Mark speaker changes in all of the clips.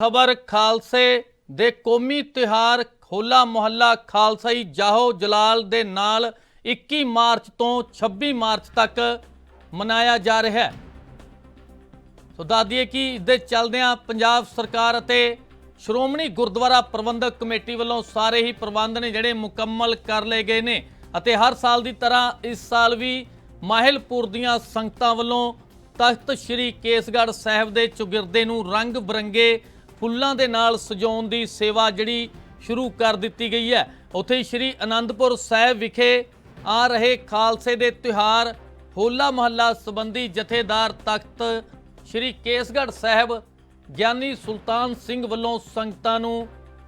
Speaker 1: ਖਬਰ ਖਾਲਸੇ ਦੇ ਕੌਮੀ ਤਿਉਹਾਰ ਹੋਲਾ ਮੁਹੱਲਾ ਖਾਲਸਾਈ ਜਾਹੋ ਜਲਾਲ ਦੇ ਨਾਲ 21 ਮਾਰਚ ਤੋਂ 26 ਮਾਰਚ ਤੱਕ ਮਨਾਇਆ ਜਾ ਰਿਹਾ ਹੈ। ਸੋ ਦੱਸਦੀਏ ਕਿ ਇਸ ਦੇ ਚੱਲਦਿਆਂ ਪੰਜਾਬ ਸਰਕਾਰ ਅਤੇ ਸ਼੍ਰੋਮਣੀ ਗੁਰਦੁਆਰਾ ਪ੍ਰਬੰਧਕ ਕਮੇਟੀ ਵੱਲੋਂ ਸਾਰੇ ਹੀ ਪ੍ਰਬੰਧ ਨੇ ਜਿਹੜੇ ਮੁਕੰਮਲ ਕਰ ਲਏ ਗਏ ਨੇ ਅਤੇ ਹਰ ਸਾਲ ਦੀ ਤਰ੍ਹਾਂ ਇਸ ਸਾਲ ਵੀ ਮਾਹਿਲਪੁਰ ਦੀਆਂ ਸੰਗਤਾਂ ਵੱਲੋਂ ਤਖਤ ਸ੍ਰੀ ਕੇਸਗੜ੍ਹ ਸਾਹਿਬ ਦੇ ਚੁਗਿਰਦੇ ਨੂੰ ਰੰਗ ਬਰੰਗੇ ਫੁੱਲਾਂ ਦੇ ਨਾਲ ਸਜਾਉਣ ਦੀ ਸੇਵਾ ਜਿਹੜੀ ਸ਼ੁਰੂ ਕਰ ਦਿੱਤੀ ਗਈ ਹੈ। ਉੱਥੇ ਹੀ ਸ੍ਰੀ ਅਨੰਦਪੁਰ ਸਾਹਿਬ ਵਿਖੇ ਆ ਰਹੇ ਖਾਲਸੇ ਦੇ ਤਿਉਹਾਰ, ਹੋਲਾ ਮਹੱਲਾ ਸੰਬੰਧੀ ਜਥੇਦਾਰ ਤਖਤ ਸ਼੍ਰੀ ਕੇਸਗੜ੍ਹ ਸਾਹਿਬ, ਗਿਆਨੀ ਸੁਲਤਾਨ ਸਿੰਘ ਵੱਲੋਂ ਸੰਗਤਾਂ ਨੂੰ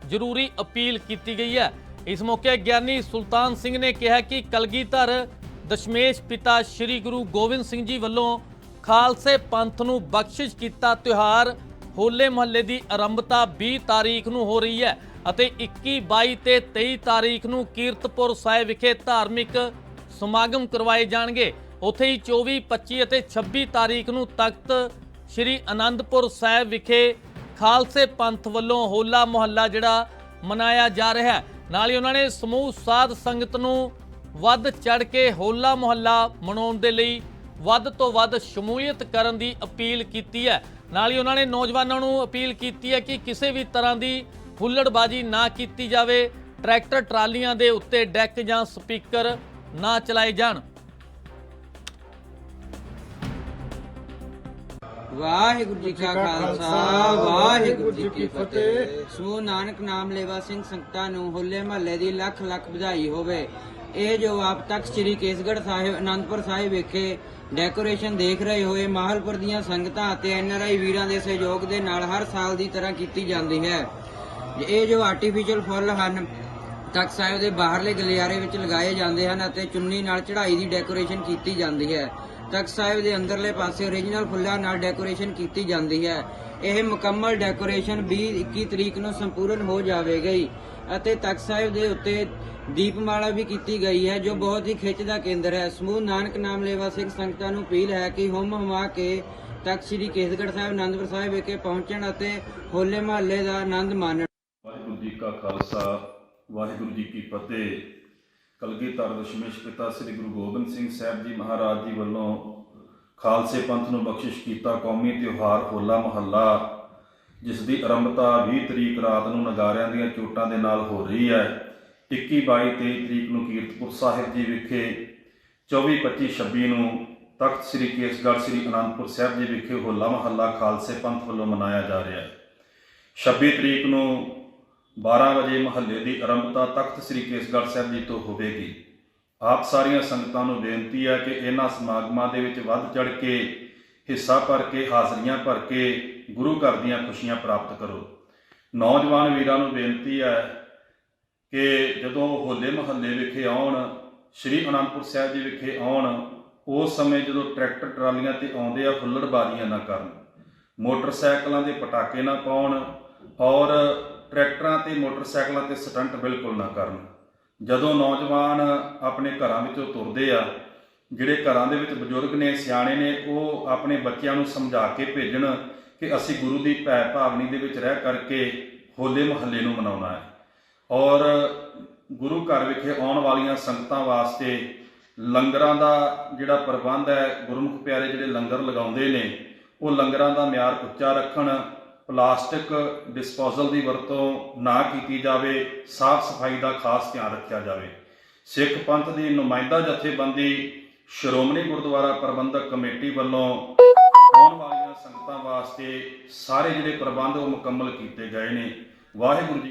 Speaker 1: ਜ਼ਰੂਰੀ ਅਪੀਲ ਕੀਤੀ ਗਈ ਹੈ। ਇਸ ਮੌਕੇ ਗਿਆਨੀ ਸੁਲਤਾਨ ਸਿੰਘ ਨੇ ਕਿਹਾ ਕਿ ਕਲਗੀਧਰ ਦਸ਼ਮੇਸ਼ ਪਿਤਾ ਸ਼੍ਰੀ ਗੁਰੂ ਗੋਬਿੰਦ ਸਿੰਘ ਜੀ ਵੱਲੋਂ ਖਾਲਸੇ ਪੰਥ ਨੂੰ ਬਖਸ਼ਿਸ਼ ਕੀਤਾ ਤਿਉਹਾਰ ਹੋਲੇ ਮਹੱਲੇ ਦੀ ਆਰੰਭਤਾ 20 ਤਾਰੀਖ ਨੂੰ ਹੋ ਰਹੀ ਹੈ ਅਤੇ 21 22 ਤੇ 23 ਤਾਰੀਖ ਨੂੰ ਕੀਰਤਪੁਰ ਸਾਹਿਬ ਵਿਖੇ ਧਾਰਮਿਕ ਸਮਾਗਮ ਕਰਵਾਏ ਜਾਣਗੇ। ਉੱਥੇ ਹੀ 24 25 ਅਤੇ 26 ਤਾਰੀਖ ਨੂੰ ਤਖਤ ਸ਼੍ਰੀ ਅਨੰਦਪੁਰ ਸਾਹਿਬ ਵਿਖੇ ਖਾਲਸੇ ਪੰਥ ਵੱਲੋਂ ਹੋਲਾ ਮੁਹੱਲਾ ਜਿਹੜਾ ਮਨਾਇਆ ਜਾ ਰਿਹਾ ਹੈ। ਨਾਲ ਹੀ ਉਹਨਾਂ ਨੇ ਸਮੂਹ ਸਾਧ ਸੰਗਤ ਨੂੰ ਵੱਧ ਚੜ ਕੇ ਹੋਲਾ ਮੁਹੱਲਾ ਮਨਾਉਣ ਦੇ ਲਈ ਵੱਧ ਤੋਂ ਵੱਧ ਸ਼ਮੂਲੀਅਤ ਕਰਨ ਦੀ ਅਪੀਲ ਕੀਤੀ ਹੈ। ਨਾਲ ਹੀ ਉਹਨਾਂ ਨੇ ਨੌਜਵਾਨਾਂ ਨੂੰ ਅਪੀਲ ਕੀਤੀ ਹੈ ਕਿ ਕਿਸੇ ਵੀ ਤਰ੍ਹਾਂ ਦੀ ਹੁੱਲੜਬਾਜ਼ੀ ਨਾ ਕੀਤੀ ਜਾਵੇ ਟਰੈਕਟਰ ਟਰਾਲੀਆਂ ਦੇ ਉੱਤੇ ਡੈਕ ਜਾਂ ਸਪੀਕਰ ਨਾ ਚਲਾਏ ਜਾਣ।
Speaker 2: ਵਾਹਿਗੁਰੂ ਜੀ ਕਾ ਖਾਲਸਾ ਵਾਹਿਗੁਰੂ ਜੀ ਕੀ ਫਤਿਹ। ਸੋ ਨਾਨਕ ਨਾਮ ਲੈਵਾ ਸਿੰਘ ਸੰਗਤਾਂ ਨੂੰ ਹੋਲੇ ਮਹੱਲੇ ਦੀ ਲੱਖ ਲੱਖ ਵਧਾਈ ਹੋਵੇ। ਇਹ ਜੋ ਆਪ ਤੱਕ ਸ੍ਰੀ ਕੇਸਗੜ੍ਹ ਸਾਹਿਬ, ਅਨੰਦਪੁਰ ਸਾਹਿਬ ਵਿਖੇ ਡੈਕੋਰੇਸ਼ਨ ਦੇਖ ਰਹੇ ਹੋਏ, ਮਾਹਲਪੁਰ ਦੀਆਂ ਸੰਗਤਾਂ ਅਤੇ ਐਨਆਰਆਈ ਵੀਰਾਂ ਦੇ ਸਹਿਯੋਗ ਦੇ ਨਾਲ ਹਰ ਸਾਲ ਦੀ ਤਰ੍ਹਾਂ ਕੀਤੀ ਜਾਂਦੀ ਹੈ। ਇਹ ਜੋ ਆਰਟੀਫੀਸ਼ੀਅਲ ਫੁੱਲ ਹਨ, ਤਖਤ ਸਾਹਿਬ ਦੇ ਬਾਹਰਲੇ ਗਲਿਆਰੇ ਵਿੱਚ ਲਗਾਏ ਜਾਂਦੇ ਹਨ ਅਤੇ ਚੁੰਨੀ ਨਾਲ ਚੜ੍ਹਾਈ ਦੀ ਡੈਕੋਰੇਸ਼ਨ ਕੀਤੀ ਜਾਂਦੀ ਹੈ। ਤਖਤ ਸਾਹਿਬ ਦੇ ਅੰਦਰਲੇ ਪਾਸੇ ਓਰੀਜਨਲ ਫੁੱਲਾਂ ਨਾਲ ਡੈਕੋਰੇਸ਼ਨ ਕੀਤੀ ਜਾਂਦੀ ਹੈ। ਇਹ ਮੁਕੰਮਲ ਡੈਕੋਰੇਸ਼ਨ 20 21 ਤਰੀਕ ਨੂੰ ਸੰਪੂਰਨ ਹੋ ਜਾਵੇਗੀ ਅਤੇ ਤਖਤ ਸਾਹਿਬ ਦੇ ਉੱਤੇ ਦੀਪਮਾਲਾ ਵੀ ਕੀਤੀ ਗਈ ਹੈ, ਜੋ ਬਹੁਤ ਹੀ ਖਿੱਚ ਦਾ ਕੇਂਦਰ ਹੈ। ਸਮੂਹ ਨਾਨਕ ਨਾਮ ਲੇਵਾ ਸਿੰਘ ਸੰਗਤਾਂ ਨੂੰ ਅਪੀਲ ਹੈ ਕਿ ਹੁਮ ਹੁਮਾ ਕੇ ਤਖਤ ਸ੍ਰੀ ਕੇਸਗੜ੍ਹ ਸਾਹਿਬ, ਅਨੰਦਪੁਰ ਸਾਹਿਬ ਵਿਖੇ ਪਹੁੰਚਣ ਅਤੇ ਹੋਲੇ ਮਹੱਲੇ ਦਾ ਆਨੰਦ ਮਾਣਨ।
Speaker 3: ਵਾਹਿਗੁਰੂ ਜੀ ਕਾ ਖਾਲਸਾ, ਵਾਹਿਗੁਰੂ ਜੀ ਕੀ ਫਤਿਹ। ਕਲਗੀਧਰ ਦਸ਼ਮੇਸ਼ ਪਿਤਾ ਸ੍ਰੀ ਗੁਰੂ ਗੋਬਿੰਦ ਸਿੰਘ ਸਾਹਿਬ ਜੀ ਮਹਾਰਾਜ ਜੀ ਵੱਲੋਂ ਖਾਲਸੇ ਪੰਥ ਨੂੰ ਬਖਸ਼ਿਸ਼ ਕੀਤਾ ਕੌਮੀ ਤਿਉਹਾਰ ਹੋਲਾ ਮਹੱਲਾ ਜਿਸ ਦੀ ਆਰੰਭਤਾ 20 ਤਰੀਕ ਰਾਤ ਨੂੰ ਨਗਾਰਿਆਂ ਦੀਆਂ ਚੋਟਾਂ ਦੇ ਨਾਲ ਹੋ ਰਹੀ ਹੈ। 21 22 23 ਤਰੀਕ ਨੂੰ ਕੀਰਤਪੁਰ ਸਾਹਿਬ ਜੀ ਵਿਖੇ 24 25 26 ਨੂੰ ਤਖਤ ਸ੍ਰੀ ਕੇਸਗੜ੍ਹ ਸ੍ਰੀ ਅਨੰਦਪੁਰ ਸਾਹਿਬ ਜੀ ਵਿਖੇ ਹੋਲਾ ਮਹੱਲਾ ਖਾਲਸੇ ਪੰਥ ਵੱਲੋਂ ਮਨਾਇਆ ਜਾ ਰਿਹਾ ਹੈ। 26 ਤਰੀਕ ਨੂੰ 12 ਵਜੇ ਮਹੱਲੇ ਦੀ ਆਰੰਭਤਾ ਤਖਤ ਸ੍ਰੀ ਕੇਸਗੜ੍ਹ ਸਾਹਿਬ ਜੀ ਤੋਂ ਹੋਵੇਗੀ। ਆਪ ਸਾਰੀਆਂ ਸੰਗਤਾਂ ਨੂੰ ਬੇਨਤੀ ਹੈ ਕਿ ਇਹਨਾਂ ਸਮਾਗਮਾਂ ਦੇ ਵਿੱਚ ਵੱਧ ਚੜ ਕੇ, ਹਿੱਸਾ ਭਰ ਕੇ, ਹਾਜ਼ਰੀਆਂ ਭਰ ਕੇ ਗੁਰੂ ਘਰ ਦੀਆਂ ਖੁਸ਼ੀਆਂ ਪ੍ਰਾਪਤ ਕਰੋ। ਨੌਜਵਾਨ ਵੀਰਾਂ ਨੂੰ ਬੇਨਤੀ ਹੈ ਕਿ ਜਦੋਂ ਹੋਲੇ ਮਹੱਲੇ ਵਿਖੇ ਆਉਣ, ਸ੍ਰੀ ਅਨੰਦਪੁਰ ਸਾਹਿਬ ਜੀ ਵਿਖੇ ਆਉਣ, ਉਸ ਸਮੇਂ ਜਦੋਂ ਟਰੈਕਟਰ ਟਰਾਲੀਆਂ ਤੇ ਆਉਂਦੇ ਆ, ਹੁੱਲੜਬਾਜ਼ੀਆਂ ਨਾ ਕਰਨ, ਮੋਟਰਸਾਈਕਲਾਂ ਦੇ ਪਟਾਕੇ ਨਾ ਪਾਉਣ ਔਰ ਟਰੈਕਟਰਾਂ ਤੇ ਮੋਟਰਸਾਈਕਲਾਂ ਤੇ ਸਟੰਟ ਬਿਲਕੁਲ ਨਾ ਕਰਨ। ਜਦੋਂ ਨੌਜਵਾਨ ਆਪਣੇ ਘਰਾਂ ਵਿੱਚੋਂ ਤੁਰਦੇ ਆ, ਜਿਹੜੇ ਘਰਾਂ ਦੇ ਵਿੱਚ ਬਜ਼ੁਰਗ ਨੇ, ਸਿਆਣੇ ਨੇ, ਉਹ ਆਪਣੇ ਬੱਚਿਆਂ ਨੂੰ ਸਮਝਾ ਕੇ ਭੇਜਣ ਕਿ ਅਸੀਂ ਗੁਰੂ ਦੀ ਭੈ ਭਾਵਨੀ ਦੇ ਵਿੱਚ ਰਹਿ ਕਰਕੇ ਹੋਲੇ ਮਹੱਲੇ ਨੂੰ ਮਨਾਉਣਾ ਹੈ। ਔਰ ਗੁਰੂ ਘਰ ਵਿਖੇ ਆਉਣ ਵਾਲੀਆਂ ਸੰਗਤਾਂ ਵਾਸਤੇ ਲੰਗਰਾਂ ਦਾ ਜਿਹੜਾ ਪ੍ਰਬੰਧ ਹੈ, ਗੁਰਮੁਖ ਪਿਆਰੇ ਜਿਹੜੇ ਲੰਗਰ ਲਗਾਉਂਦੇ ਨੇ, ਉਹ ਲੰਗਰਾਂ ਦਾ ਮਿਆਰ ਉੱਚਾ ਰੱਖਣ ਪਲਾਸਟਿਕ ਡਿਸਪੋਜ਼ਲ ਦੀ ਵਰਤੋਂ ਨਾ ਕੀਤੀ ਜਾਵੇ, ਸਾਫ਼ ਸਫ਼ਾਈ ਦਾ ਖਾਸ ਧਿਆਨ ਰੱਖਿਆ ਜਾਵੇ। ਸਿੱਖ ਪੰਥ ਦੀ ਨੁਮਾਇੰਦਾ ਜਥੇਬੰਦੀ ਸ਼੍ਰੋਮਣੀ ਗੁਰਦੁਆਰਾ ਪ੍ਰਬੰਧਕ ਕਮੇਟੀ ਵੱਲੋਂ ਆਉਣ ਵਾਲੀਆਂ ਸੰਗਤਾਂ ਵਾਸਤੇ ਸਾਰੇ ਜਿਹੜੇ ਪ੍ਰਬੰਧ ਉਹ ਮੁਕੰਮਲ ਕੀਤੇ ਗਏ ਨੇ। ਵਾਹਿਗੁਰੂ ਜੀ